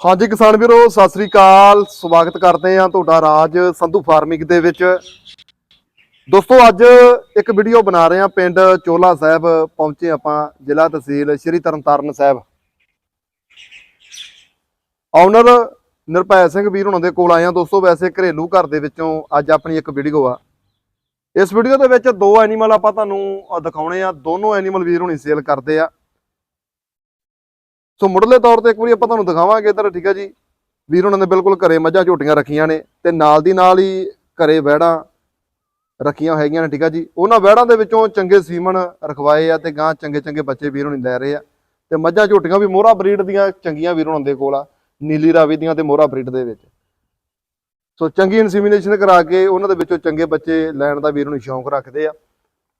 ਹਾਂਜੀ ਕਿਸਾਨ ਵੀਰੋ, ਸਤਿ ਸ੍ਰੀ ਅਕਾਲ। ਸਵਾਗਤ ਕਰਦੇ ਹਾਂ ਤੁਹਾਡਾ ਰਾਜ ਸੰਧੂ ਫਾਰਮਿੰਗ ਦੇ ਵਿੱਚ। ਦੋਸਤੋ, ਅੱਜ ਇੱਕ ਵੀਡੀਓ ਬਣਾ ਰਹੇ ਹਾਂ। ਪਿੰਡ ਚੋਲਾ ਸਾਹਿਬ ਪਹੁੰਚੇ ਆਪਾਂ, ਜ਼ਿਲ੍ਹਾ ਤਹਿਸੀਲ ਸ਼੍ਰੀ ਤਰਨਤਾਰਨ ਸਾਹਿਬ। ਆਨਰ ਨਿਰਭੈ ਸਿੰਘ ਵੀਰ ਹੁਣਾਂ ਦੇ ਕੋਲ ਆਏ ਹਾਂ। ਦੋਸਤੋ, ਵੈਸੇ ਘਰੇਲੂ ਘਰ ਦੇ ਵਿੱਚੋਂ ਅੱਜ ਆਪਣੀ ਇੱਕ ਵੀਡੀਓ ਆ। ਇਸ ਵੀਡੀਓ ਦੇ ਵਿੱਚ ਦੋ ਐਨੀਮਲ ਆਪਾਂ ਤੁਹਾਨੂੰ ਦਿਖਾਉਣੇ ਆ। ਦੋਨੋਂ ਐਨੀਮਲ ਵੀਰ ਹੁਣੀ ਸੇਲ ਕਰਦੇ ਆ। ਸੋ ਮੁੱਢਲੇ ਤੌਰ ਤੇ ਇੱਕ ਵਾਰੀ ਆਪਾਂ ਤੁਹਾਨੂੰ ਦਿਖਾਵਾਂਗੇ ਇੱਧਰ, ਠੀਕ ਆ ਜੀ। ਵੀਰ ਉਹਨਾਂ ਨੇ ਬਿਲਕੁਲ ਘਰੇ ਮੱਝਾਂ ਝੋਟੀਆਂ ਰੱਖੀਆਂ ਨੇ ਤੇ ਨਾਲ ਦੀ ਨਾਲ ਹੀ ਘਰੇ ਵਹਿੜਾਂ ਰੱਖੀਆਂ ਹੈਗੀਆਂ ਨੇ, ਠੀਕ ਆ ਜੀ। ਉਹਨਾਂ ਵਹਿੜਾਂ ਦੇ ਵਿੱਚੋਂ ਚੰਗੇ ਸੀਮਨ ਰਖਵਾਏ ਆ ਤੇ ਗਾਂ ਚੰਗੇ ਚੰਗੇ ਬੱਚੇ ਵੀਰ ਹੁਣੀ ਲੈ ਰਹੇ ਆ। ਤੇ ਮੱਝਾਂ ਝੋਟੀਆਂ ਵੀ ਮੋਹਰਾ ਬਰੀਡ ਦੀਆਂ ਚੰਗੀਆਂ ਵੀਰ ਉਹਨਾਂ ਦੇ ਕੋਲ ਆ, ਨੀਲੀ ਰਾਵੀ ਦੀਆਂ ਤੇ ਮੋਹਰਾ ਬਰੀਡ ਦੇ ਵਿੱਚ। ਸੋ ਚੰਗੀ ਇਨਸੀਮੀਨੇਸ਼ਨ ਕਰਾ ਕੇ ਉਹਨਾਂ ਦੇ ਵਿੱਚੋਂ ਚੰਗੇ ਬੱਚੇ ਲੈਣ ਦਾ ਵੀਰ ਨੂੰ ਸ਼ੌਂਕ ਰੱਖਦੇ ਆ।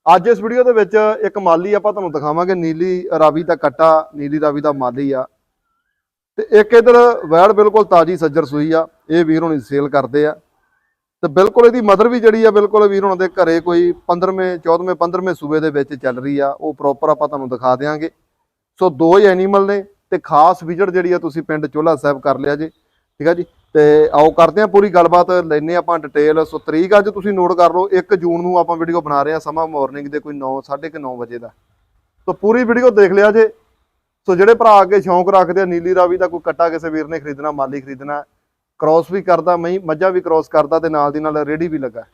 ਅੱਜ ਇਸ ਵੀਡੀਓ ਦੇ ਵਿੱਚ ਇੱਕ ਮਾਲੀ ਆਪਾਂ ਤੁਹਾਨੂੰ ਦਿਖਾਵਾਂਗੇ, ਨੀਲੀ ਰਾਵੀ ਦਾ ਕੱਟਾ, ਨੀਲੀ ਰਾਵੀ ਦਾ ਮਾਲੀ ਆ। ਤੇ ਇੱਕ ਇਧਰ ਵੈੜ ਬਿਲਕੁਲ ਤਾਜੀ ਸੱਜਰ ਸੂਈ ਆ, ਇਹ ਵੀਰ ਹੁਣੀ ਸੇਲ ਕਰਦੇ ਆ। ਤੇ ਬਿਲਕੁਲ ਇਹਦੀ ਮਦਰ ਵੀ ਜਿਹੜੀ ਆ, ਬਿਲਕੁਲ ਵੀਰ ਹੁਣਾਂ ਦੇ ਘਰੇ ਕੋਈ 15ਵੇਂ 14ਵੇਂ 15ਵੇਂ ਸੂਬੇ ਦੇ ਵਿੱਚ ਚੱਲ ਰਹੀ ਆ, ਉਹ ਪ੍ਰੋਪਰ ਆਪਾਂ ਤੁਹਾਨੂੰ ਦਿਖਾ ਦਿਆਂਗੇ। ਸੋ ਦੋ ਹੀ ਐਨੀਮਲ ਨੇ ਤੇ ਖਾਸ ਵਿਜ਼ਿਟ ਜਿਹੜੀ ਆ, ਤੁਸੀਂ ਪਿੰਡ ਚੋਲਾ ਸਾਹਿਬ ਕਰ ਲਿਆ ਜੀ, ਠੀਕ ਆ ਜੀ? ਤੇ ਆਓ ਕਰਦੇ ਆ ਪੂਰੀ ਗੱਲਬਾਤ ਲੈਨੇ ਆਪਾਂ ਡਿਟੇਲ ਸੋ ਤਰੀਕ ਅੱਜ ਤੁਸੀਂ ਨੋਟ ਕਰ ਲਓ 1 ਜੂਨ ਨੂੰ ਆਪਾਂ ਵੀਡੀਓ ਬਣਾ ਰਹੇ ਆ ਸਮਾਂ ਮਾਰਨਿੰਗ ਦੇ ਕੋਈ 9 9:30 ਵਜੇ ਦਾ। ਸੋ ਪੂਰੀ ਵੀਡੀਓ ਦੇਖ ਲਿਆ ਜੇ। ਸੋ ਜਿਹੜੇ ਭਰਾ ਅੱਗੇ ਸ਼ੌਂਕ ਰੱਖਦੇ ਆ ਨੀਲੀ ਰਾਵੀ ਦਾ ਕੋਈ ਕੱਟਾ ਕਿਸੇ ਵੀਰ ਨੇ ਖਰੀਦਣਾ ਮਾਲੀ ਖਰੀਦਣਾ ਕ੍ਰਾਸ ਵੀ ਕਰਦਾ ਮੈਂ ਮੱਝਾਂ ਵੀ ਕ੍ਰਾਸ ਕਰਦਾ ਤੇ ਨਾਲ ਦੀ ਨਾਲ ਰੇੜੀ ਵੀ ਲੱਗਾ।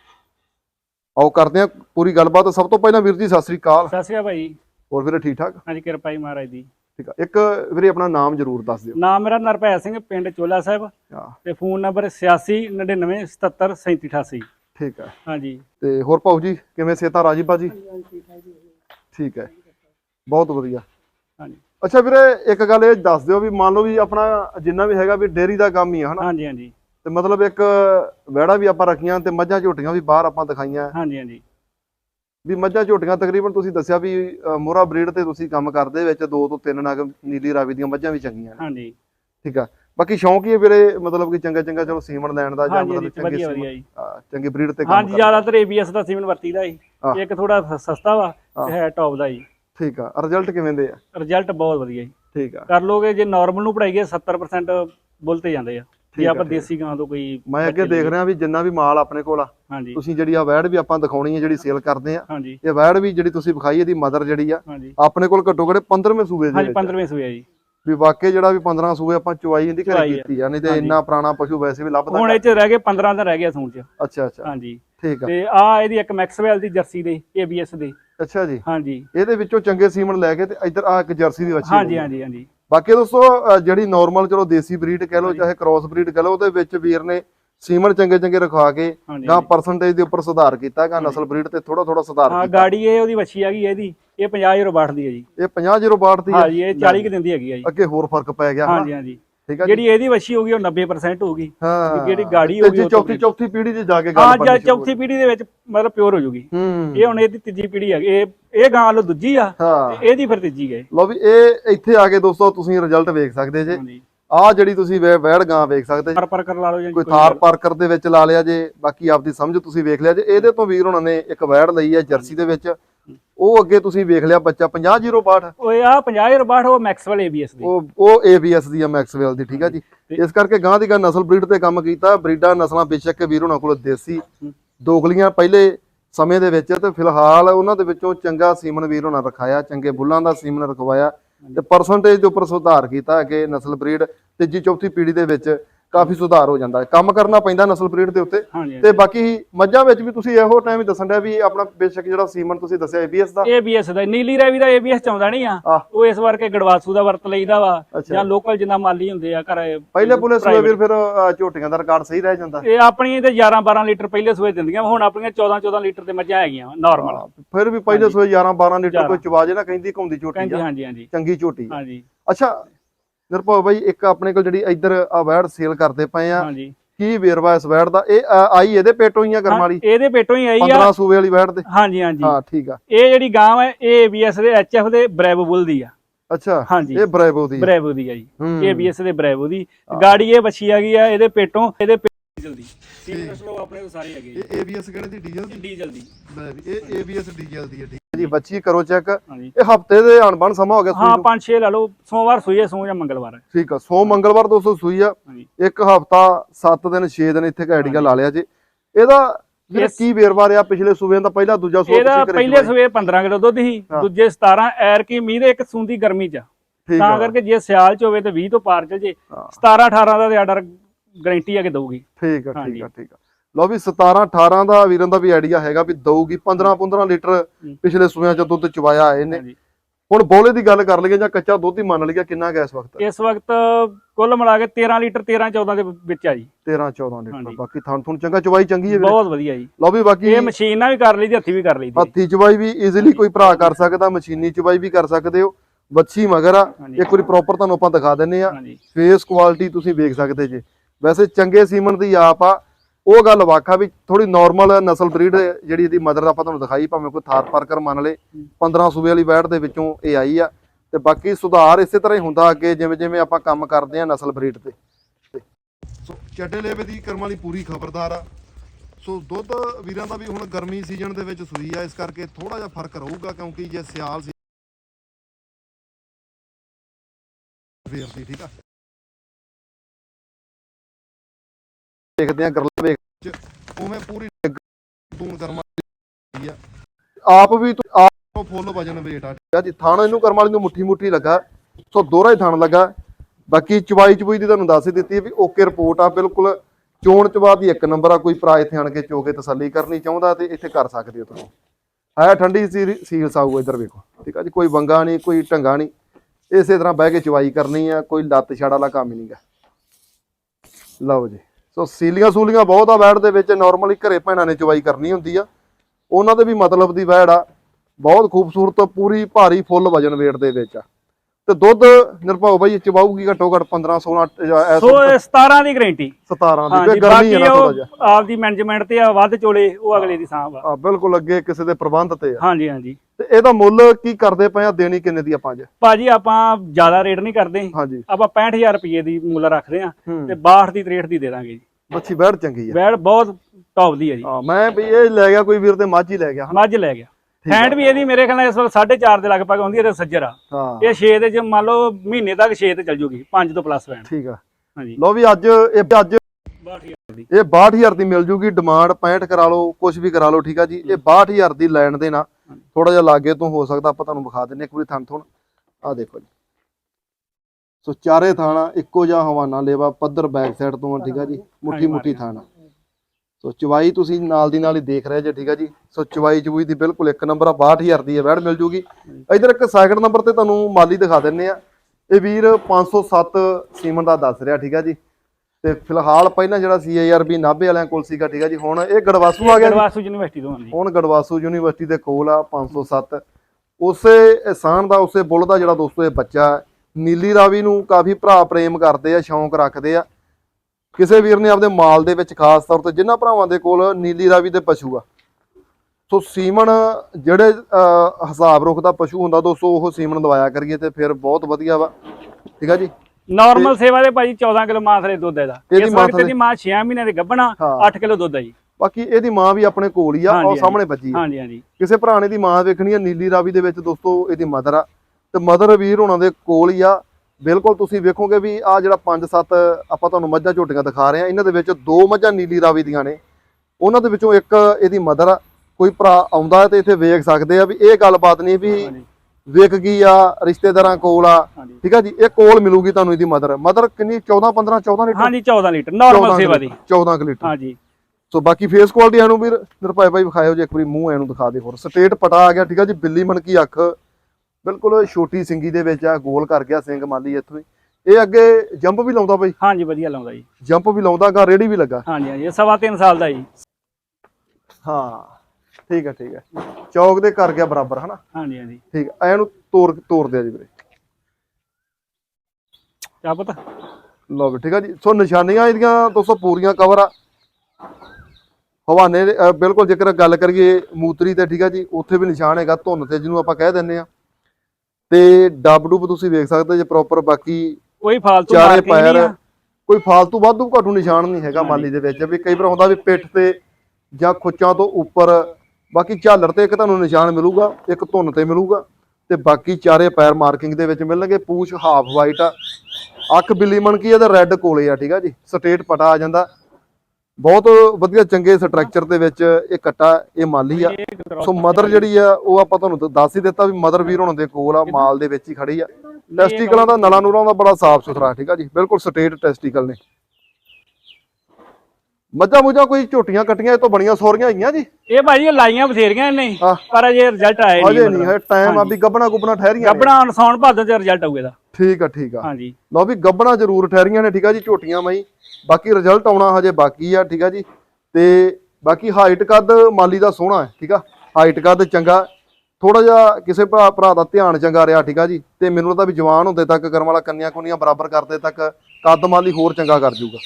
ਆਓ ਕਰਦੇ ਆ ਪੂਰੀ ਗੱਲਬਾਤ। ਸਭ ਤੋਂ ਪਹਿਲਾਂ ਵੀਰ ਜੀ ਸਤਿ ਸ੍ਰੀ ਅਕਾਲ। ਸਤਿ ਸ਼੍ਰੀ ਅਕਾਲ ਭਾਈ। ਹੋਰ ਵੀਰੇ ਠੀਕ ਠਾਕ? ਹਾਂਜੀ ਕਿਰਪਾ ਜੀ ਮਹਾਰਾਜ ਦੀ। ਠੀਕ ਆ। ਇੱਕ ਵੀਰੇ ਆਪਣਾ ਨਾਮ ਜ਼ਰੂਰ ਦੱਸ ਦਿਓ। ਨਾਮ ਮੇਰਾ ਨਰਪੈ ਸਿੰਘ ਪਿੰਡ ਚੋਲਾ ਸਾਹਿਬ। ਹਾਂ ਤੇ ਫੋਨ ਨੰਬਰ 8699777788 ਠੀਕ ਆ। ਹਾਂਜੀ। ਤੇ ਹੋਰ ਭਾਊ ਜੀ ਕਿਵੇਂ ਸੇਤਾ ਰਾਜੀ ਬਾਜੀ ਠੀਕ ਹੈ। ਬਹੁਤ ਵਧੀਆ। ਹਾਂਜੀ। ਅੱਛਾ ਵੀਰੇ ਇੱਕ ਗੱਲ ਇਹ ਦੱਸ ਦਿਓ ਵੀ ਮੰਨ ਲਓ ਵੀ ਆਪਣਾ ਜਿੰਨਾ ਵੀ ਹੈਗਾ ਵੀ ਡੇਰੀ ਦਾ ਕੰਮ ਹੀ ਆ ਹਨਾ? ਹਾਂਜੀ ਹਾਂਜੀ। ਤੇ ਮਤਲਬ ਇੱਕ ਵਹਿੜਾ ਵੀ ਆਪਾਂ ਰੱਖੀਆਂ ਤੇ ਮੱਝਾਂ ਝੋਟੀਆਂ ਵੀ ਬਾਹਰ ਆਪਾਂ ਦਿਖਾਈਆਂ। ਹਾਂਜੀ ਹਾਂਜੀ। ਵੀ ਮੱਝਾਂ ਝੋਟੀਆਂ ਤਕਰੀਬਨ ਤੁਸੀਂ ਦੱਸਿਆ ਵੀ ਅ, ਮੋਹਰਾ ਬਰੀਡ ਤੇ ਤੁਸੀਂ ਕੰਮ ਕਰਦੇ ਵਿੱਚ ਦੋ ਤੋਂ ਤਿੰਨ ਨਗ ਨੀਲੀ ਰਾਵੀ ਦੀਆਂ ਮੱਝਾਂ ਵੀ ਚੰਗੀਆਂ ਨੇ। ਹਾਂਜੀ। ਠੀਕ ਆ। ਬਾਕੀ ਸ਼ੌਂਕ ਹੀ ਹੈ ਵੀਰੇ ਮਤਲਬ ਕਿ ਚੰਗਾ ਚੰਗਾ ਚਲੋ ਸੀਮਨ ਲੈਣ ਦਾ ਜਾਂ ਮਤਲਬ ਚੰਗੇ ਸੀਮਨ ਚੰਗੀ ਬਰੀਡ ਤੇ ਕੰਮ ਹਾਂਜੀ। ਜ਼ਿਆਦਾਤਰ ਏਬੀਐਸ ਦਾ ਸੀਮਨ ਵਰਤੀਦਾ ਜੀ। ਹਾਂ। ਇੱਕ ਥੋੜਾ ਸਸਤਾ ਵਾ ਹਾਂ। ਟੌਪ ਦਾ ਜੀ। ਠੀਕ ਆ। ਰਿਜ਼ਲਟ ਕਿਵੇਂ ਦੇ ਆ? ਰਿਜ਼ਲਟ ਬਹੁਤ ਵਧੀਆ ਜੀ। ਠੀਕ ਆ। ਕਰ ਲੋਗੇ ਜੇ ਨਾਰਮਲ ਨੂੰ ਪੜਾਈਏ 70% ਬੁੱਲ ਤੇ ਜਾਂਦੇ ਆ। ਜੇ ਆ, ਆਪਾਂ ਆ। ਦੇਸੀ ਗਾਂ ਤੋਂ ਕੋਈ ਮੈਂ ਅੱਗੇ ਦੇਖ। ਰਿਹਾ ਵੀ ਜਿੰਨਾ ਵੀ ਮਾਲ ਆਪਣੇ ਕੋਲ ਆ ਹਾਂਜੀ ਤੁਸੀਂ ਜਿਹੜੀ ਆ ਵੈੜ ਵੀ ਆਪਾਂ ਦਿਖਾਉਣੀ ਹੈ ਜਿਹੜੀ ਸੇਲ ਕਰਦੇ ਆ ਹਾਂਜੀ ਇਹ ਵੈੜ ਵੀ ਜਿਹੜੀ ਤੁਸੀਂ ਵਿਖਾਈ ਇਹਦੀ ਮਦਰ ਜਿਹੜੀ ਆ ਆਪਣੇ ਕੋਲ ਘੱਟੋ ਘੱਟ 15ਵੇਂ ਸੂਬੇ ਦੇ ਹਾਂਜੀ ਵਿੱਚ ਆ। 15ਵੇਂ ਸੂਏ ਜੀ ਵੀ ਵਾਕਈ ਜਿਹੜਾ ਵੀ 15 ਸੂਬੇ ਆਪਾਂ ਚੁਆਈ ਇਹਦੀ ਘਰੇ ਆ। ਕੀਤੀ ਆ ਨਹੀਂ ਤੇ। ਇੰਨਾ ਪੁਰਾਣਾ ਪਸ਼ੂ ਵੈਸੇ ਵੀ ਲੱਭਦਾ ਹੁਣ ਇਹ ਚ ਰਹਿ ਗਏ 15 ਦਿਨ ਰਹਿ ਗਿਆ ਸੂਣ ਚ ਅੱਛਾ ਅੱਛਾ ਹਾਂਜੀ ਠੀਕ ਆ ਤੇ ਆ ਇਹਦੀ ਇੱਕ ਮੈਕਸਵੈਲ ਦੀ ਜਰਸੀ ਦੇ ਏਬੀਐਸ ਦੇ ਅੱਛਾ ਜੀ ਹਾਂਜੀ ਇਹਦੇ ਵਿੱਚੋਂ ਚੰਗੇ ਸੀਮਨ ਲੈ ਕੇ ਤੇ ਇੱਧਰ ਆ ਇੱਕ ਜਰਸੀ ਦੀ ਵੱਛੀ ਹਾਂਜੀ ਆ। ਹਾਂਜੀ ਹਾਂਜੀ ਬਾਕੀ ਦੋਸਤੋ ਜਿਹੜੀ ਨਾਰਮਲ ਚਲੋ ਦੇਸੀ ਬਰੀਡ ਕਹਿ ਲਓ ਚਾਹੇ ਕ੍ਰਾਸ ਬਰੀਡ ਕਹਿ ਲਓ ਉਹਦੇ ਵਿੱਚ ਵੀਰ ਨੇ ਸੀਮਨ ਚੰਗੇ ਚੰਗੇ ਰਖਵਾ ਕੇ ਗਾਂ ਪਰਸੈਂਟੇਜ ਦੇ ਉੱਪਰ ਸੁਧਾਰ ਕੀਤਾ ਗਾ ਨਸਲ ਬਰੀਡ ਤੇ ਥੋੜਾ ਥੋੜਾ ਸੁਧਾਰ ਹਾਂ ਕੀਤਾ। ਗਾੜੀ ਇਹ ਉਹਦੀ ਵੱਛੀ ਹੈਗੀ ਇਹਦੀ ਇਹ 50 ਯੂਰੋ ਦੀ ਹੈ ਜੀ। ਇਹ 50 ਦੀ ਆ। ਹਾਂਜੀ ਇਹ 40 ਕਿ ਦਿੰਦੀ ਹੈਗੀ ਆ ਜੀ। ਅੱਗੇ ਹੋਰ ਫ਼ਰਕ ਪੈ ਗਿਆ ਹਨਾ? ਹਾਂਜੀ ਹਾਂਜੀ। ਠੀਕ ਆ ਜੀ? ਜਿਹੜੀ ਇਹਦੀ ਵੱਛੀ ਹੋਗੀ ਉਹ 90% ਹੋਊਗੀ ਹਾਂ ਜਿਹੜੀ ਗਾੜੀ ਜੀ ਉਹ ਚੌਥੀ ਚੌਥੀ ਪੀੜ੍ਹੀ 'ਚ ਜਾ ਕੇ ਗੱਲ ਹਾਂ ਸ਼ੁਰੂ ਹੋ ਚੌਥੀ ਪੀੜ੍ਹੀ ਦੇ ਵਿੱਚ ਮਤਲਬ ਪਿਓਰ ਹੋ ਜੂਗੀ। ਹੂੰ। ਇਹ ਹੁਣ ਇਹਦੀ ਤੀਜੀ ਪੀੜ੍ਹੀ ਹੈਗੀ ਇਹ ਇਹ ਗਾਂ ਲੋ ਦੂਜੀ ਆ ਹਾਂ। ਤੇ ਇਹਦੀ ਫਿਰ ਤੀਜੀ ਗਏ। ਲਓ ਵੀ ਇਹ ਇੱਥੇ ਆ ਕੇ ਦੋਸਤੋ ਤੁਸੀਂ ਰਿਜ਼ਲਟ ਵੇਖ ਸਕਦੇ ਜੇ। ਆਹ ਜਿਹੜੀ ਤੁਸੀਂ ਵੈੜ ਗਾਂ ਵੇਖ ਸਕਦੇ ਜੇ। ਪਰ ਪਰ ਕਰ ਲਾ ਲਓ ਜਾਂ ਕੋਈ ਥਾਰ ਪਾਰਕਰ ਦੇ ਵਿੱਚ ਲਾ ਲਿਆ ਜੇ ਬਾਕੀ ਆਪਦੀ ਸਮਝ ਤੁਸੀਂ ਵੇਖ ਲਿਆ ਜੇ। ਇਹਦੇ ਤੋਂ ਵੀਰ ਉਹਨਾਂ ਨੇ ਇੱਕ ਵੈੜ ਲਈ ਹੈ ਜਰਸੀ ਦੇ ਵਿੱਚ। ਉਹ ਅੱਗੇ ਤੁਸੀਂ ਵੇਖ ਲਿਆ ਬੱਚਾ 50 ਓਏ ਆ 50 ਯੂਰੋ ਬਾਠ ਉਹ ਮੈਕਸਵੈਲ ਏਬੀਐਸ ਦੀ। ਉਹ ਉਹ ABS ਦੀ ਆ ਮੈਕਸਵੈਲ ਦੀ ਠੀਕ ਆ ਜੀ। ਇਸ ਕਰਕੇ ਗਾਂ ਦੀ ਗਾਂ ਨਸਲ ਬਰੀਡ ਤੇ ਕੰਮ ਕੀਤਾ ਬਰੀਡਾਂ ਨਸਲਾਂ ਬੇਸ਼ੱਕ ਵੀਰ ਉਹਨਾਂ ਕੋਲ ਦੇਸੀ। ਦੋਗਲੀਆਂ ਪਹਿਲੇ ਸਮੇਂ ਦੇ ਵਿੱਚ ਤੇ ਫਿਲਹਾਲ ਉਹਨਾਂ ਦੇ ਵਿੱਚੋਂ ਚੰਗਾ ਸੀਮਨ ਵੀਰ ਉਹਨਾਂ ਰਖਾਇਆ ਚੰਗੇ ਬੁੱਲਾਂ ਦਾ ਸੀਮਨ ਰਖਵਾਇਆ ਤੇ ਪਰਸੈਂਟੇਜ ਦੇ ਉੱਪਰ ਸੁਧਾਰ ਕੀਤਾ ਕਿ ਨਸਲ ਬਰੀਡ। ਤੀਜੀ ਚੌਥੀ ਪੀੜ੍ਹੀ ਦੇ ਵਿੱਚ ਕਾਫੀ ਸੁਧਾਰ ਹੋ ਜਾਂਦਾ ਹੈ। ਕੰਮ ਕਰਨਾ ਪੈਂਦਾ ਨਸਲ ਬਰੀਡ ਦੇ ਉੱਤੇ। ਹਾਂਜੀ ਤੇ ਬਾਕੀ ਮੱਝਾਂ ਵਿੱਚ ਵੀ ਤੁਸੀਂ ਇਹੋ ਟਾਈਮ ਹੀ ਦੱਸਣ ਡਿਆ ਵੀ ਆਪਣਾ ਬੇਸ਼ੱਕ ਜਿਹੜਾ ਸੀਮਨ ਤੁਸੀਂ ਦੱਸਿਆ ABS ਦਾ। ਏਬੀਐਸ ਦਾ ਨੀਲੀ ਰਵੀ ਦਾ ਏਬੀਐਸ ਚਾਉਂਦਾ ਨਹੀਂ ਆ। ਉਹ ਇਸ ਵਾਰ ਕੇ ਗੜਵਾਸੂ ਦਾ ਵਰਤ ਲਈਦਾ ਵਾ। ਜਾਂ ਲੋਕਲ ਜਿੰਨਾ ਮਾਲੀ ਹੁੰਦੇ ਆ ਘਰ ਪਹਿਲੇ ਪੁਲਿਸ ਸੂਏ। ਵੀਰ ਫਿਰ ਝੋਟੀਆਂ ਦਾ ਰਿਕਾਰਡ ਸਹੀ ਰਹਿ ਜਾਂਦਾ। ਇਹ ਆਪਣੀ ਤੇ 11 12 ਲੀਟਰ ਪਹਿਲੇ ਸੂਏ ਦਿੰਦੀਆਂ ਹੁਣ ਆਪਣੀਆਂ 14 14 ਲੀਟਰ ਤੇ ਮੱਝਾਂ ਹੈਗੀਆਂ ਨਾਰਮਲ ਫਿਰ ਵੀ ਪਹਿਲੇ ਸੂਏ 11 12 ਲੀਟਰ ਕੋਈ ਚਵਾਜੇ ਨਾ ਕਹਿੰਦੀ ਘੁੰਮਦੀ ਝੋਟੀ ਆ। ਹਾਂਜੀ ਹਾਂਜੀ। ਚੰਗੀ ਝੋਟੀ। ਹਾਂਜੀ। ਅੱਛਾ ਨਿਰਭਉ ਬਾਈ ਇੱਕ ਆਪਣੇ ਕੋਲ ਜਿਹੜੀ ਇੱਧਰ ਆ ਵੈੜ ਸੇਲ ਕਰਦੇ ਪਏ ਆ। ਹਾਂਜੀ। ਕੀ ਵੇਰਵਾ ਇਸ ਵੈੜ ਦਾ? ਇਹ ਆਈ ਇਹਦੇ ਪੇਟੋਂ ਹੀ ਆ ਕਰਮ ਵਾਲੀ? ਇਹਦੇ ਪੇਟੋਂ ਹੀ ਆਈ ਆ। 15 ਸੂਵੇ ਵਾਲੀ ਵੈੜ ਦੇ ਹਾਂਜੀ ਹਾਂਜੀ। ਹਾਂ ਠੀਕ ਆ। ਇਹ ਜਿਹੜੀ ਗਾਂ ਹੈ ਇਹ ਏਬੀਐਸ ਦੇ ਐਚਐਫ ਦੇ ਬ੍ਰੈਵੋ ਬੁੱਲ ਦੀ ਆ। ਅੱਛਾ ਹਾਂਜੀ। ਇਹ ਬਰੇਵੋ ਦੀ। ਬ੍ਰੈਵੋ ਦੀ ਆ ਜੀ। ਏਬੀਐਸ ਦੇ ਬ੍ਰੈਵੋ ਦੀ। ਗਾੜੀ ਇਹ ਬੱਚੀ ਆ ਗਈ ਆ ਇਹਦੇ ਪੇਟੋਂ ਇਹਦੇ ਡੀਜ਼ਲ ਦੀ। ਸੀਮੈਂਟ ਸਲੋ ਆਪਣੇ ਸਾਰੇ ਹੈਗੇ ਇਹ ABS ਕਿਹੜੇ ਦੀ? ਡੀਜ਼ਲ ਦੀ? ਡੀਜ਼ਲ ਦੀ। ਇਹ ABS ਡੀਜ਼ਲ ਦੀ ਹੈ ਠੀਕ ਜੀ ਬੱਚੀ ਕਰੋ ਚੈੱਕ। ਹਾਂਜੀ। ਇਹ ਹਫ਼ਤੇ ਦੇ ਅਣਬਣ ਸਮਾਂ ਹੋ ਗਿਆ ਸੂਈ ਹਾਂ ਨੂੰ। ਪੰਜ ਛੇ ਲਾ ਲਓ ਸੋਮਵਾਰ ਸੂਈ ਹੈ ਸੋਮ ਜਾਂ ਮੰਗਲਵਾਰ ਹੈ। ਠੀਕ ਆ ਸੋ ਮੰਗਲਵਾਰ ਦੋਸਤੋ ਸੂਈ ਆ। ਹਾਂਜੀ। ਇੱਕ ਹਫਤਾ 7 ਦਿਨ 6 ਦਿਨ ਇੱਥੇ ਕੈਡੀਆ ਲਾ ਲਿਆ ਜੀ। ਇਹਦਾ ਵੀਰੇ ਇਸ- ਕੀ ਵੇਰਵਾ ਰਿਹਾ ਪਿਛਲੇ ਸੂਬਿਆਂ ਦਾ? ਪਹਿਲਾ ਦੂਜਾ ਸੂਆ ਇਹਦਾ ਤੁਸੀਂ ਪਹਿਲੇ ਚਵਾਈ। ਸਵੇ 15 ਕਿਲੋ ਦੁੱਧ ਸੀ ਹਾਂ। ਦੂਜੇ 17 ਐਰ ਕੀ ਮੀਂਹ ਦੇ ਇੱਕ ਸੂੰਦੀ ਗਰਮੀ ਚ ਠੀਕ ਤਾਂ ਆ। ਕਰਕੇ ਜੇ ਸਿਆਲ ਚ ਹੋਵੇ ਤੇ 20 ਤੋਂ ਪਾਰ ਚਲ ਜੇ। ਹਾਂ। 17 18 ਦਾ ਤੇ ਆਰਡਰ ਗਾਰੰਟੀ ਆ ਕਿ ਦਊਗੀ। ਠੀਕ ਆ ਠੀਕ ਹਾਂਜੀ। ਆ ਠੀਕ ਆ। ਲਓ ਵੀ 17 18 ਦਾ ਵੀਰਾਂ ਦਾ ਵੀ ਆਈਡੀਆ ਹੈਗਾ ਵੀ ਦਊਗੀ 15 15 ਲੀਟਰ ਪਿਛਲੇ ਸੂਆਂ ਚ ਦੁੱਧ ਚਵਾਇਆ ਇਹਨੇ ਹਾਂਜੀ। ਹੁਣ ਬੋਲੇ ਦੀ ਗੱਲ ਕਰ ਲਈਏ ਜਾਂ ਕੱਚਾ ਦੁੱਧ ਹੀ ਮੰਨ ਲਈਏ ਕਿੰਨਾ ਗੈਸ ਵਕਤ? ਇਸ ਵਕਤ ਕੁੱਲ ਮਿਲਾ ਕੇ 13 ਲੀਟਰ 13 14 ਦੇ ਵਿੱਚ ਆ ਜੀ। 13 14 ਲੀਟਰ। ਬਾਕੀ ਥਣ ਥੁਣ ਚੰਗਾ ਚਵਾਈ ਚੰਗੀ ਹੈ ਬਹੁਤ ਵਧੀਆ ਜੀ। ਲਓ ਵੀ ਬਾਕੀ ਇਹ ਮਸ਼ੀਨ ਨਾਲ ਵੀ ਕਰ ਲਈ ਦੀ ਹੱਥੀ ਵੀ ਕਰ ਲਈ ਦੀ। ਹੱਥੀ ਚਵਾਈ ਵੀ ਈਜ਼ੀਲੀ ਕੋਈ ਭਰਾ ਕਰ ਸਕਦਾ ਮਸ਼ੀਨੀ ਚਵਾਈ ਵੀ ਕਰ ਸਕਦੇ ਹੋ। ਬੱਚੀ ਮਗਰ ਆ। ਇੱਕ ਵਾਰੀ ਪ੍ਰੋਪਰ ਤੁਹਾਨੂੰ ਆਪਾਂ ਦਿਖਾ ਦਿੰਨੇ ਆ ਫੇਸ ਕੁਆਲਿਟੀ ਤੁਸੀਂ ਵੇਖ ਸਕਦੇ ਜੇ। ਵੈਸੇ ਚੰਗੇ ਸੀਮਨ ਦੀ ਆਪ ਆ। ਉਹ ਗੱਲ ਵਾਕਾ ਵੀ ਥੋੜੀ ਨਾਰਮਲ ਨਸਲ ਬਰੀਡ ਜਿਹੜੀ ਇਹਦੀ ਮਦਰ ਆਪਾਂ ਤੁਹਾਨੂੰ ਦਿਖਾਈ ਭਾਵੇਂ ਕੋਈ ਥਾਰ ਪਾਰਕਰ ਮੰਨ ਲੇ 15 ਸੂਬੇ ਵਾਲੀ ਵੈੜ ਦੇ ਵਿੱਚੋਂ ਇਹ ਆਈ ਆ। ਤੇ ਬਾਕੀ ਸੁਧਾਰ ਇਸੇ ਤਰ੍ਹਾਂ ਹੀ ਹੁੰਦਾ ਅੱਗੇ ਜਿਵੇਂ ਜਿਵੇਂ ਆਪਾਂ ਕੰਮ ਕਰਦੇ ਆ ਨਸਲ ਬਰੀਡ ਤੇ। ਸੋ ਚੱਡੇ ਲੇਵੇ ਦੀ ਕਰਮ ਵਾਲੀ ਪੂਰੀ ਖਬਰਦਾਰ ਆ। ਸੋ ਦੁੱਧ ਵੀਰਾਂ ਦਾ ਵੀ ਹੁਣ ਗਰਮੀ ਸੀਜ਼ਨ ਦੇ ਵਿੱਚ ਸੂਈ ਆ ਇਸ ਕਰਕੇ ਥੋੜਾ ਜਿਹਾ ਫ਼ਰਕ ਰਹੂਗਾ ਕਿਉਂਕਿ ਜੇ ਸਿਆਲ ਸੀ ਠੀਕ ਆ? ਦੇਖਦੇ ਆ ਗਰਲ ਵੇਖ ਚ ਉਵੇਂ ਪੂਰੀ ਤੂੰ ਕਰਮਾ ਦੀ ਆ। ਆਪ ਵੀ ਤੂੰ ਆਪ ਫੁੱਲ ਵਜਨ ਵੇਟ ਆ। ਠੀਕ ਆ ਜੀ ਥਾਣਾ ਇਹਨੂੰ ਕਰਮ ਵਾਲੀ ਨੂੰ ਮੁੱਠੀ ਮੁੱਠੀ ਲੱਗਾ ਸੋ ਦੋਹਰਾ ਹੀ ਥਾਣ ਲੱਗਾ। ਬਾਕੀ ਚਵਾਈ ਚਬੂਈ ਦੀ ਤੁਹਾਨੂੰ ਦੱਸ ਹੀ ਦਿੱਤੀ ਹੈ ਵੀ ਓਕੇ ਰਿਪੋਰਟ ਆ ਬਿਲਕੁਲ ਚੋਣ ਚਵਾ ਦੀ ਇੱਕ ਨੰਬਰ ਆ ਕੋਈ ਭਰਾ ਇੱਥੇ ਆਣ ਕੇ ਚੋ ਕੇ ਤਸੱਲੀ ਕਰਨੀ ਚਾਹੁੰਦਾ ਤੇ ਇੱਥੇ ਕਰ ਸਕਦੇ ਹੋ ਤੁਸੀਂ। ਹੈ ਠੰਡੀ ਸੀ- ਸੀਲ ਸਾਊ ਇੱਧਰ ਵੇਖੋ। ਠੀਕ ਆ ਜੀ ਕੋਈ ਵੰਗਾ ਨਹੀਂ ਕੋਈ ਢੰਗਾ ਨਹੀਂ। ਇਸੇ ਤਰ੍ਹਾਂ ਬਹਿ ਕੇ ਚਵਾਈ ਕਰਨੀ ਆ ਕੋਈ ਲੱਤ ਛੜ ਵਾਲਾ ਕੰਮ ਹੀ ਨਹੀਂਗਾ ਲਓ ਜੀ। ਸੋ ਸੀਲੀਆਂ ਸੂਲੀਆਂ ਬਹੁਤ ਆ ਵੈੜ ਦੇ ਵਿੱਚ ਨਾਰਮਲੀ ਘਰੇ ਭੈਣਾਂ ਨੇ ਚਵਾਈ ਕਰਨੀ ਹੁੰਦੀ ਆ। ਉਹਨਾਂ ਦੇ ਵੀ ਮਤਲਬ ਦੀ ਵੈੜ ਆ। ਬਹੁਤ ਖੂਬਸੂਰਤ, ਪੂਰੀ ਭਾਰੀ ਫੁੱਲ ਵਜਨ weight ਦੇ ਵਿੱਚ ਆ। ਤੇ ਦੁੱਧ ਨਿਰਭਉ ਬਾਈ ਚਵਾਊਗੀ ਘੱਟੋ ਘੱਟ 15 16 ਜਾਂ ਇਸ ਸੋ ਇਹ 17 ਦੀ ਗਾਰੰਟੀ 17 ਦੀ ਕੋਈ ਗਰਮੀ ਹੈ ਥੋੜਾ ਜਿਹਾ। ਆਪਦੀ ਮੈਨੇਜਮੈਂਟ ਤੇ ਆ ਵੱਧ ਚੋਲੇ ਉਹ ਅਗਲੇ ਦੀ ਸਾਂਭ ਆ। ਆ ਬਿਲਕੁਲ ਅੱਗੇ ਕਿਸੇ ਦੇ ਪ੍ਰਬੰਧ ਤੇ ਆ। ਹਾਂਜੀ ਹਾਂਜੀ। ਤੇ ਇਹਦਾ ਮੁੱਲ ਕੀ ਕਰਦੇ ਪਏ ਆ ਦੇਣੀ ਕਿੰਨੇ ਦੀ ਆਪਾਂ ਅੱਜ ਭਾਜੀ ਆਪਾਂ ਜ਼ਿਆਦਾ ਰੇਟ ਨਹੀਂ ਕਰਦੇ। ਹਾਂਜੀ। ਆਪਾਂ 65000 ਰੁਪਏ ਦੀ ਮੁੱਲ ਰੱਖਦੇ ਆ ਤੇ 62 ਦੀ 63 ਦੀ ਦੇ ਦਾਂਗੇ ਜੀ। ਬੱਚੀ ਬੈੜ ਚੰਗੀ ਆ। ਵੈੜ ਬਹੁਤ ਟੌਪ ਦੀ ਹੈ ਜੀ। ਹਾਂ ਮੈਂ ਵੀ ਇਹ ਲੈ ਗਿਆ ਕੋਈ ਵੀਰ ਤੇ ਮੱਝ ਹੀ ਲੈ ਗਿਆ। ਮੱਝ ਲੈ ਗਿਆ। ਫੈਂਟ ਵੀ ਇਹਦੀ ਮੇਰੇ ਖਿਆਲ ਨਾਲ ਇਸ ਵਾਰ 4.5 ਦੇ ਲਗਭਗ ਆਉਂਦੀ ਹੈ ਤੇ ਸੱਜਰ ਆ। ਹਾਂ। ਇਹ 6 ਦੇ ਚ ਮੰਨ ਲਓ ਮਹੀਨੇ ਤੱਕ 6 ਤੇ ਚੱਲ ਜੂਗੀ 5 ਤੋਂ ਪਲੱਸ ਫੈਂਟ ਠੀਕ ਆ। ਹਾਂਜੀ। ਲਓ ਵੀ ਅੱਜ ਇਹ ਅੱਜ 62000 ਦੀ। ਇਹ 62000 ਦੀ ਮਿਲ ਜੂਗੀ ਡਿਮਾਂਡ 65 ਕਰਾ ਲਓ ਕੁਝ ਵੀ ਕਰਾ ਲਓ ਠੀਕ ਆ ਜੀ। ਇਹ 62000 ਦੀ ਲੈਣ ਦੇ ਨਾ ਥੋੜਾ ਜਿਹਾ ਲਾਗੇ ਤੋਂ ਹੋ ਸਕਦਾ ਆਪਾਂ ਤੁਹਾਨੂੰ ਵਿਖਾ ਦਿੰਨੇ ਇੱਕ ਵਾਰੀ ਥਣ ਥਣ। ਆ ਦੇਖੋ ਜੀ। ਸੋ ਚਾਰੇ ਥਾਣਾ ਇੱਕੋ ਜਿਹਾ ਹਵਾਨਾ ਲੇਵਾ ਪੱਧਰ ਬੈਕ ਸਾਈਡ ਤੋਂ ਠੀਕ ਆ ਜੀ। ਮੁੱਠੀ ਮੁੱਠੀ ਥਾਣਾ। ਸੋ ਚਵਾਈ ਤੁਸੀਂ ਨਾਲ ਦੀ ਨਾਲ ਹੀ ਦੇਖ ਰਹੇ ਜੇ ਠੀਕ ਆ ਜੀ? ਸੋ ਚਵਾਈ ਚਵੂਈ ਦੀ ਬਿਲਕੁਲ ਇੱਕ ਨੰਬਰ ਆ 62000 ਦੀ ਹੈ ਵੈੜ ਮਿਲ ਜੂਗੀ। ਇਧਰ ਇੱਕ ਸੈਕਿੰਡ ਨੰਬਰ ਤੇ ਤੁਹਾਨੂੰ ਮਾਲੀ ਦਿਖਾ ਦਿੰਨੇ ਆ। ਇਹ ਵੀਰ 507 ਸੀਮਨ ਦਾ ਦੱਸ ਰਿਹਾ ਠੀਕ ਆ ਜੀ? ਤੇ ਫਿਲਹਾਲ ਪਹਿਲਾਂ ਜਿਹੜਾ ਸੀਆਈਆਰਬੀ ਨਾਭੇ ਵਾਲਿਆਂ ਕੋਲ ਸੀਗਾ ਠੀਕ ਆ ਜੀ? ਹੁਣ ਇਹ ਗੜਵਾਸੂ ਆ ਗਿਆ ਜੀ। ਗੜਵਾਸੂ ਯੂਨੀਵਰਸਿਟੀ ਤੋਂ ਹਾਂਜੀ ਹੁਣ ਗੜਵਾਸੂ ਯੂਨੀਵਰਸਿਟੀ ਦੇ ਕੋਲ ਆ 507 ਉਸੇ ਇਨਸਾਨ ਦਾ ਉਸੇ ਬੁੱਲ ਦਾ ਜਿਹੜਾ ਦੋਸਤੋ ਇਹ ਬੱਚਾ ਹੈ, ਨੀਲੀ ਰਾਵੀ ਨੂੰ ਕਾਫੀ ਭਰਾ ਪ੍ਰੇਮ ਕਰਦੇ ਆ ਸ਼ੌਂਕ ਰੱਖਦੇ ਆ। ਕਿਸੇ ਵੀਰ ਨੇ ਆਪਦੇ ਮਾਲ ਦੇ ਵਿੱਚ ਖਾਸ ਤੌਰ ਤੇ ਜਿਨ੍ਹਾਂ ਭਰਾਵਾਂ ਦੇ ਕੋਲ ਨੀਲੀ ਰਾਵੀ ਦੇ ਪਸ਼ੂ ਆ। ਸੋ ਸੀਮਨ ਜਿਹੜੇ ਹਿਸਾਬ ਰੁਖ ਦਾ ਪਸ਼ੂ ਹੁੰਦਾ ਦੋਸਤੋ ਉਹ ਸੀਮਨ ਦਵਾਇਆ ਕਰੀਏ ਤੇ ਫਿਰ ਬਹੁਤ ਵਧੀਆ ਵਾ। ਠੀਕ ਆ ਜੀ? ਨਾਰਮਲ ਸੇਵਾ ਦੇ ਭਾਜੀ 14 ਕਿਲੋ ਮਾਸਰੇ ਦੁੱਧ ਇਹਦਾ ਇਹਦੀ ਇਸ ਵਕਤ ਦੀ ਮਾਂ 6 ਮਹੀਨੇ ਦੀ ਗੱਭਣਾ ਹਾਂ। 8 ਕਿਲੋ ਦੁੱਧ ਹੈ ਜੀ। ਬਾਕੀ ਇਹਦੀ ਮਾਂ ਵੀ ਆਪਣੇ ਕੋਲ ਹੀ ਆ ਉਹ ਸਾਹਮਣੇ ਬੱਜੀ ਆ। ਹਾਂਜੀ ਹਾਂਜੀ। ਕਿਸੇ ਭਰਾ ਨੇ ਦੀ ਮਾਂ ਵੇਖਣੀ ਆ ਨੀਲੀ ਰਾਵੀ ਦੇ ਵਿੱਚ ਦੋਸਤੋ ਇਹਦੀ ਮਦਰ ਆ। ਤੇ ਮਦਰ ਵੀਰ ਉਹਨਾਂ ਦੇ ਕੋਲ ਹੀ ਆ। ਬਿਲਕੁਲ ਤੁਸੀਂ ਵੇਖੋਗੇ ਵੀ ਆ ਜਿਹੜਾ 5-7 ਆਪਾਂ ਤੁਹਾਨੂੰ ਮੱਝਾਂ ਝੋਟੀਆਂ ਦਿਖਾ ਰਹੇ ਆ ਇਹਨਾਂ ਦੇ ਵਿੱਚ ਦੋ ਮੱਝਾਂ ਨੀਲੀ ਰਾਵੀ ਦੀਆਂ ਨੇ। ਉਹਨਾਂ ਦੇ ਵਿੱਚੋਂ ਇੱਕ ਇਹਦੀ ਮਦਰ ਆ ਕੋਈ ਭਰਾ ਆਉਂਦਾ ਹੈ ਤੇ ਇੱਥੇ ਵੇਖ ਸਕਦੇ ਆ ਵੀ ਇਹ ਗੱਲਬਾਤ ਨਹੀਂ ਵੀ ਵਿਕ ਗਈ ਆ ਰਿਸ਼ਤੇਦਾਰਾਂ ਕੋਲ ਆ। ਠੀਕ ਆ ਜੀ ਇਹ ਕੋਲ ਮਿਲੂਗੀ ਤੁਹਾਨੂੰ ਇਹਦੀ ਮਦਰ। ਮਦਰ ਕਿੰਨੀ 14 15 14 ਲੀਟਰ? ਹਾਂਜੀ 14 ਲੀਟਰ ਨਾਰਮਲ ਸੇਵਾ ਦੀ। 14 ਕੁ ਲੀਟਰ। ਹਾਂਜੀ। ਸੋ ਬਾਕੀ ਫੇਸ ਕੁਆਲਿਟੀ ਇਹਨੂੰ ਵੀਰ ਨਿਰਭੈ ਭਾਈ ਵਿਖਾਇਓ ਜੇ ਇੱਕ ਵਾਰੀ ਮੂੰਹ ਇਹਨੂੰ ਦਿਖਾ ਦੇ ਹੋਰ। ਸਟੇਟ ਪਟਾ ਆ ਗਿਆ ਠੀਕ ਆ ਜੀ ਬਿੱਲੀ ਮਣਕੀ ਅੱਖ। ਬਿਲਕੁਲ ਛੋਟੀ ਸਿੰਗੀ ਦੇ ਵਿੱਚ ਆ ਗੋਲ ਕਰ ਗਿਆ ਸਿੰਘ ਮਾਲੀ ਇੱਥੋਂ ਹੀ। ਇਹ ਅੱਗੇ ਜੰਪ ਵੀ ਲਾਉਂਦਾ ਬਈ? ਹਾਂਜੀ ਵਧੀਆ ਲਾਉਂਦਾ ਜੀ। ਜੰਪ ਵੀ ਲਾਉਂਦਾਗਾ ਰੇੜੀ ਵੀ ਲੱਗਾ? ਹਾਂਜੀ ਹਾਂਜੀ ਇਹ ਸਵਾ 3 ਸਾਲ ਦਾ ਜੀ। ਹਾਂ ਠੀਕ ਆ ਠੀਕ ਆ। ਚੌਕ ਦੇ ਕਰ ਗਿਆ ਬਰਾਬਰ ਹਨਾ? ਹਾਂਜੀ ਹਾਂਜੀ। ਠੀਕ ਆ ਇਹਨੂੰ ਤੋੜ ਤੋੜ ਦਿਆ ਜੀ ਵੀਰੇ। ਕਿਆ ਪਤਾ? ਲਓ ਵੀ ਠੀਕ ਆ ਜੀ। ਸੋ ਨਿਸ਼ਾਨੀਆਂ ਇਹਦੀਆਂ ਦੋਸਤੋ ਪੂਰੀਆਂ ਕਵਰ ਆ। ਹਵਾਨੇ ਬਿਲਕੁਲ ਜੇਕਰ ਗੱਲ ਕਰੀਏ ਮੂਤਰੀ ਤੇ ਠੀਕ ਆ ਜੀ ਉੱਥੇ ਵੀ ਨਿਸ਼ਾਨ ਹੈਗਾ ਧੁੰਨ ਤੇ ਜਿਹਨੂੰ ਆਪਾਂ ਕਹਿ ਦਿੰਨੇ ਆ। ਤੇ ਡੱਬ ਡੁੱਬ ਤੁਸੀਂ ਵੇਖ ਸਕਦੇ ਜੇ ਪ੍ਰੋਪਰ ਬਾਕੀ ਕੋਈ ਫਾਲਤੂ ਚਾਰੇ ਮਾਰਕਿੰਗ ਨਹੀਂ ਪੈਰ ਆ। ਕੋਈ ਫਾਲਤੂ ਵਾਧੂ ਘਾਟੂ ਨਿਸ਼ਾਨ ਨਹੀਂ ਹੈਗਾ ਮਾਲੀ ਦੇ ਵਿੱਚ ਵੀ ਕਈ ਵਾਰ ਹੁੰਦਾ ਵੀ ਪਿੱਠ ਤੇ ਜਾਂ ਖੁੱਚਾਂ ਤੋਂ ਉੱਪਰ ਬਾਕੀ ਝਾਲਰ ਤੇ ਇੱਕ ਤੁਹਾਨੂੰ ਨਿਸ਼ਾਨ ਮਿਲੂਗਾ ਇੱਕ ਧੁੰਨ ਤੇ ਮਿਲੂਗਾ ਤੇ ਬਾਕੀ ਚਾਰੇ ਪੈਰ ਮਾਰਕਿੰਗ ਦੇ ਵਿੱਚ ਮਿਲਣਗੇ ਪੂਛ ਹਾਫ ਵਾਈਟ ਆ। ਅੱਖ ਬਿੱਲੀ ਮਣਕੀ ਇਹਦਾ ਰੈੱਡ ਕੋਲੇ ਆ ਠੀਕ ਆ ਜੀ ਸਟੇਟ ਪਟਾ ਆ ਜਾਂਦਾ। ਬਹੁਤ ਵਧੀਆ ਚੰਗੇ ਸਟਰਕਚਰ ਦੇ ਵਿੱਚ ਇਹ ਕੱਟਾ ਇਹ ਮਾਲੀ ਆ। ਸੋ ਮਦਰ ਜਿਹੜੀ ਆ ਉਹ ਆਪਾਂ ਤੁਹਾਨੂੰ ਦੱਸ ਹੀ ਦਿੱਤਾ ਵੀ ਮਦਰ ਵੀਰ ਹੋਣ ਦੇ ਕੋਲ ਆ ਮਾਲ ਦੇ ਵਿੱਚ ਹੀ ਖੜੀ ਆ। ਟੈਸਟੀਕਲਾਂ ਦਾ ਨਲਾ ਨੂਰਾਂ ਦਾ ਬੜਾ ਸਾਫ਼ ਸੁਥਰਾ ਠੀਕ ਆ ਜੀ? ਬਿਲਕੁਲ ਸਟੇਟ ਟੈਸਟੀਕਲ ਨੇ। ਮੱਝਾਂ ਮੁੱਝਾਂ ਕੋਈ ਝੋਟੀਆਂ ਕੱਟੀਆਂ ਇਹ ਤੋਂ ਬਣੀਆਂ ਸੋਰੀਆਂ ਹੈਗੀਆਂ ਜੀ। ਇਹ ਭਾਜੀ ਇਹ ਲਾਈਆਂ ਬਥੇਰੀਆਂ ਨੇ ਹਾਂ। ਪਰ ਅਜੇ ਰਿਜ਼ਲਟ ਆਇਆ ਨਹੀਂ ਅਜੇ ਨਹੀਂ ਹੈ ਟਾਈਮ ਆ ਵੀ ਗੱਬਣਾ ਗੁੱਬਣਾ ਠਹਿਰੀਆਂ ਨੇ। ਗੱਬਣਾ ਅਨਸਾਉਣ ਭਾਦੋਂ ਤੇ ਰਿਜ਼ਲਟ ਆਊਗਾ ਇਹਦਾ। ਠੀਕ ਆ ਠੀਕ ਆ। ਹਾਂਜੀ। ਲਓ ਵੀ ਗੱਬਣਾ ਜ਼ਰੂਰ ਠਹਿਰੀਆਂ ਨੇ ਠੀਕ ਆ ਜੀ ਝੋਟੀਆਂ ਮਈ। ਬਾਕੀ ਰਿਜ਼ਲਟ ਆਉਣਾ ਹਜੇ ਬਾਕੀ ਆ ਠੀਕ ਆ ਜੀ। ਤੇ ਬਾਕੀ ਹਾਈਟ ਕੱਦ ਮਾਲੀ ਦਾ ਸੋਹਣਾ ਹੈ ਠੀਕ ਆ। ਹਾਈਟ ਕੱਦ ਚੰਗਾ। ਥੋੜਾ ਜਿਹਾ ਕਿਸੇ ਭਰਾ ਭਰਾ ਦਾ ਧਿਆਨ ਚੰਗਾ ਰਿਹਾ ਠੀਕ ਆ ਜੀ। ਤੇ ਮੈਨੂੰ ਲੱਗਦਾ ਵੀ ਜਵਾਨ ਹੁੰਦੇ ਤੱਕ ਕਰਮ ਵਾਲਾ ਕੰਨਿਆ ਕੁੰਨੀਆਂ ਬਰਾਬਰ ਕਰਦੇ ਤੱਕ ਕੱਦ ਮਾਲੀ ਹੋਰ ਚੰਗਾ ਕਰ ਜੂਗਾ।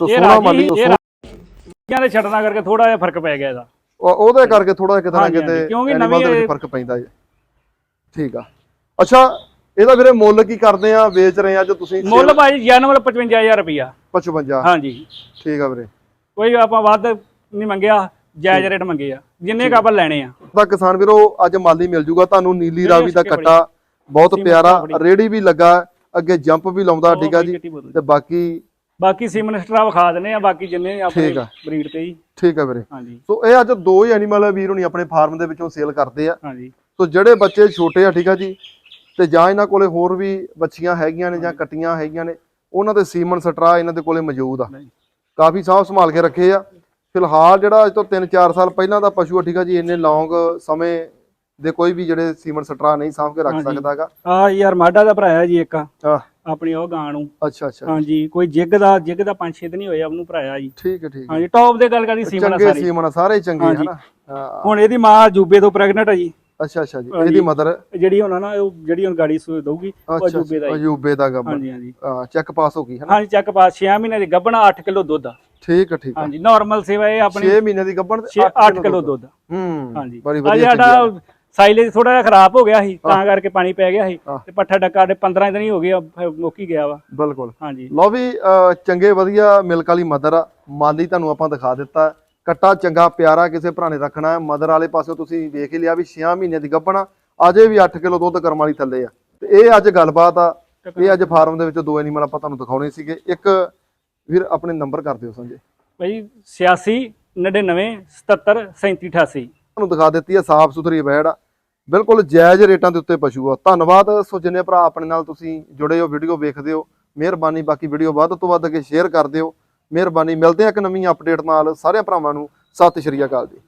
ਸੋ ਸੋਹਣਾ ਮਾਲੀ ਇਹ ਰਾਜੀਆਂ ਦੇ ਛੱਡਣਾ ਕਰਕੇ ਥੋੜਾ ਜਿਹਾ ਫ਼ਰਕ ਪੈ ਗਿਆ ਇਹਦਾ। ਉਹ- ਉਹਦੇ ਕਰਕੇ ਥੋੜਾ ਜਿਹਾ ਕਿਤੇ ਨਾ ਹਾਂਜੀ, ਹਾਂਜੀ, ਕਿਤੇ ਕਿਉਂਕਿ animal ਦੇ ਨਵੀਂ ਵਿੱਚ ਇਹ- ਫ਼ਰਕ ਪੈਂਦਾ ਹੈ। ਠੀਕ ਆ। ਅੱਛਾ ਇਹਦਾ ਵੀਰੇ ਮੁੱਲ ਕੀ ਕਰਦੇ ਆ ਵੇਚ ਰਹੇ ਆ ਜੋ ਤੁਸੀਂ ਮੁੱਲ ਭਾਜੀ ਜਨਮਲ 55000 ਰੁਪਇਆ 55 ਹਾਂਜੀ। ਠੀਕ ਆ ਵੀਰੇ। ਕੋਈ ਆਪਾਂ ਵੱਧ ਨਹੀਂ ਮੰਗਿਆ ਜਾਇਜ਼ ਰੇਟ ਮੰਗੇ ਆ। ਜਿੰਨੇ ਕੁ ਆਪਾਂ ਲੈਣੇ ਆ। ਤਾਂ ਕਿਸਾਨ ਵੀਰੋ ਅੱਜ ਮਾਲੀ ਮਿਲ ਜੂਗਾ ਤੁਹਾਨੂੰ ਨੀਲੀ ਰਾਵੀ ਦਾ ਕੱਟਾ ਬਹੁਤ ਪਿਆਰਾ। ਰੇੜੀ ਵੀ ਲੱਗਾ ਅੱਗੇ ਜੰਪ ਵੀ ਲਾਉਂਦਾ ਠੀਕ ਆ ਜੀ ਤੇ ਬਾਕੀ ਬਾਕੀ ਸੀਮਨ ਸਟਰਾ ਵਿਖਾ ਦਿੰਨੇ ਆ ਬਾਕੀ ਜਿੰਨੇ ਆਪਣੇ ਠੀਕ ਆ। ਬਰੀਡ ਤੇ ਜੀ ਠੀਕ ਆ ਵੀਰੇ। ਹਾਂਜੀ। ਸੋ ਇਹ ਅੱਜ ਦੋ ਹੀ ਐਨੀਮਲ ਵੀਰ ਹੁਣੀ ਆਪਣੇ ਫਾਰਮ ਦੇ ਵਿੱਚੋਂ ਸੇਲ ਕਰਦੇ ਆ। ਹਾਂਜੀ। ਸੋ ਜਿਹੜੇ ਬੱਚੇ ਛੋਟੇ ਆ ਠੀਕ ਆ ਜੀ ਤੇ ਜਾਂ ਇਹਨਾਂ ਕੋਲੇ ਹੋਰ ਵੀ ਬੱਚੀਆਂ ਹੈਗੀਆਂ ਨੇ ਜਾਂ ਕੱਟੀਆਂ ਹੈਗੀਆਂ ਨੇ ਉਹਨਾਂ ਦੇ ਸੀਮਨ ਸਟਰਾ ਇਹਨਾਂ ਦੇ ਕੋਲੇ ਮੌਜੂਦ ਆ। ਨਹੀਂ। ਕਾਫੀ ਸਾਂਭ ਸੰਭਾਲ ਕੇ ਰੱਖੇ ਆ। ਫਿਲਹਾਲ ਜਿਹੜਾ ਅੱਜ ਤੋਂ 3-4 ਸਾਲ ਪਹਿਲਾਂ ਦਾ ਪਸ਼ੂ ਆ ਠੀਕ ਆ ਜੀ ਇੰਨੇ ਲੌਂਗ ਸਮੇਂ ਦੇ ਕੋਈ ਵੀ ਜਿਹੜੇ ਸੀਮਨ ਸਟਰਾ ਨਹੀਂ ਸਾਂਭ ਕੇ ਰੱਖ ਹਾਂਜੀ। ਸਕਦਾਗਾ ਆ ਯਾਰ ਮਾਡਾ ਦਾ ਭਰਾਇਆ ਜੀ ਇੱਕ। ਆ ਆਪਣੀ ਉਹ ਗਾਂ ਨੂੰ। ਅੱਛਾ ਅੱਛਾ। ਹਾਂਜੀ ਕੋਈ ਜਿੱਗ ਦਾ ਜਿੱਗ ਦਾ ਪੰਜ ਛੇ ਦਿਨ ਹੀ ਹੋਇਆ ਉਹਨੂੰ ਭਰਾਇਆ ਜੀ। ਠੀਕ ਹੈ ਠੀਕ ਹੈ। ਹਾਂਜੀ ਟੌਪ ਦੇ ਗੱਲ ਕਰਦੀ ਸੀਮਨ ਚੰਗੇ ਸਾਰੀ। ਸੀਮਨ ਸਾਰੇ ਹੀ ਚੰਗੇ। ਹਨਾ? ਹਾਂ। ਹੁਣ ਇਹਦੀ ਮਾਂ ਜੂਬੇ ਤੋਂ ਪ੍ਰੈਗਨੈਂਟ ਹੈ ਜੀ। ਅੱਛਾ ਅੱਛਾ ਜੀ। ਇਹਦੀ ਮਦਰ ਜਿਹੜੀ ਹੁਣ ਨਾ ਉਹ ਜਿਹੜੀ ਹੁਣ ਗਾੜੀ ਸੂ ਦਊਗੀ ਉਹ ਅੱਛਾ ਜੂਬੇ ਦਾ ਜੀ ਅਯੂਬੇ ਦਾ ਗੱਬਰ ਹਾਂਜੀ ਹਾਂਜੀ। ਚੈੱਕ ਪਾਸ ਹੋ ਗਈ ਹਨਾ? ਹਾਂਜੀ ਚੱਕ ਪਾਸ 6 ਮਹੀਨੇ ਦੀ ਗੱਭਣਾ 8 ਕਿਲੋ ਦੁੱਧ ਆ। ਠੀਕ ਹੈ ਠੀਕ ਹੈ। ਹਾਂਜੀ ਨਾਰਮਲ ਸੇਵਾ ਇਹ ਆਪਣੀ 6 ਮਹੀਨੇ ਦੀ ਗੱਬਣ 8 ਕਿਲੋ ਦੁੱਧ। ਹੂੰ ਹਾਂਜੀ। ਬੜੀ ਵਧੀਆ ਸਾਡਾ ਸਾਈਲੇਜ ਥੋੜਾ ਜਿਹਾ ਖਰਾਬ ਹੋ ਗਿਆ ਸੀ ਤਾਂ ਕਰਕੇ ਪਾਣੀ ਪੈ ਗਿਆ ਸੀ ਹਾਂ। ਤੇ ਪੱਠਾ ਡੱਕਾ ਦੇ 15 ਦਿਨ ਹੀ ਹੋ ਗਏ ਆ, ਫਿਰ ਮੁੱਕ ਹੀ ਗਿਆ ਵਾ। ਬਿਲਕੁਲ। ਹਾਂਜੀ। ਲਓ ਵੀ ਅਹ, ਚੰਗੇ ਵਧੀਆ ਮਿਲਕ ਵਾਲੀ ਮਦਰ ਆ। ਮਾਲੀ ਤੁਹਾਨੂੰ ਆਪਾਂ ਦਿਖਾ ਦਿੱਤਾ। ਕੱਟਾ ਚੰਗਾ ਪਿਆਰਾ ਕਿਸੇ ਭਰਾ ਨੇ ਰੱਖਣਾ ਹੈ। ਮਦਰ ਵਾਲੇ ਪਾਸੋਂ ਤੁਸੀਂ ਵੇਖ ਹੀ ਲਿਆ ਵੀ 6 ਮਹੀਨੇ ਦੀ ਗੱਭਣ ਅਜੇ ਵੀ 8 ਕਿਲੋ ਦੁੱਧ ਕਰਮ ਵਾਲੀ ਥੱਲੇ ਆ। ਤੇ ਇਹ ਅੱਜ ਗੱਲਬਾਤ ਆ। ਇਹ ਅੱਜ ਫਾਰਮ ਦੇ ਵਿੱਚ ਦੋ ਐਨੀਮਲ ਆਪਾਂ ਤੁਹਾਨੂੰ ਦਿਖਾਉਣੇ ਸੀਗੇ। ਇੱਕ ਵੀਰ ਆਪਣੇ ਨੰਬਰ ਕਰ ਦਿਓ ਸੰਜੇ। ਭਾਈ 86 99 77 37 88 ਤੁਹਾਨੂੰ ਦਿਖਾ ਦਿੱਤੀ ਹੈ, ਸਾਫ਼ ਸੁਥਰੀ ਵੈੜ ਆ। ਬਿਲਕੁਲ ਜਾਇਜ਼ ਰੇਟਾਂ ਦੇ ਉੱਤੇ ਪਸ਼ੂ ਆ। ਧੰਨਵਾਦ ਸੋ ਜਿੰਨੇ ਭਰਾ ਆਪਣੇ ਨਾਲ ਤੁਸੀਂ ਜੁੜੇ ਹੋ, ਵੀਡੀਓ ਵੇਖਦੇ ਹੋ। ਮਿਹਰਬਾਨੀ, ਬਾਕੀ ਵੀਡੀਓ ਵੱਧ ਤੋਂ ਵੱਧ ਅੱਗੇ ਸ਼ੇਅਰ ਕਰ ਦਿਓ। ਮਿਹਰਬਾਨੀ, ਮਿਲਦੇ ਆ ਇੱਕ ਨਵੀਂ ਅਪਡੇਟ ਨਾਲ। ਸਾਰਿਆਂ ਭਰਾਵਾਂ ਨੂੰ ਸਤਿ ਸ਼੍ਰੀ ਅਕਾਲ ਜੀ।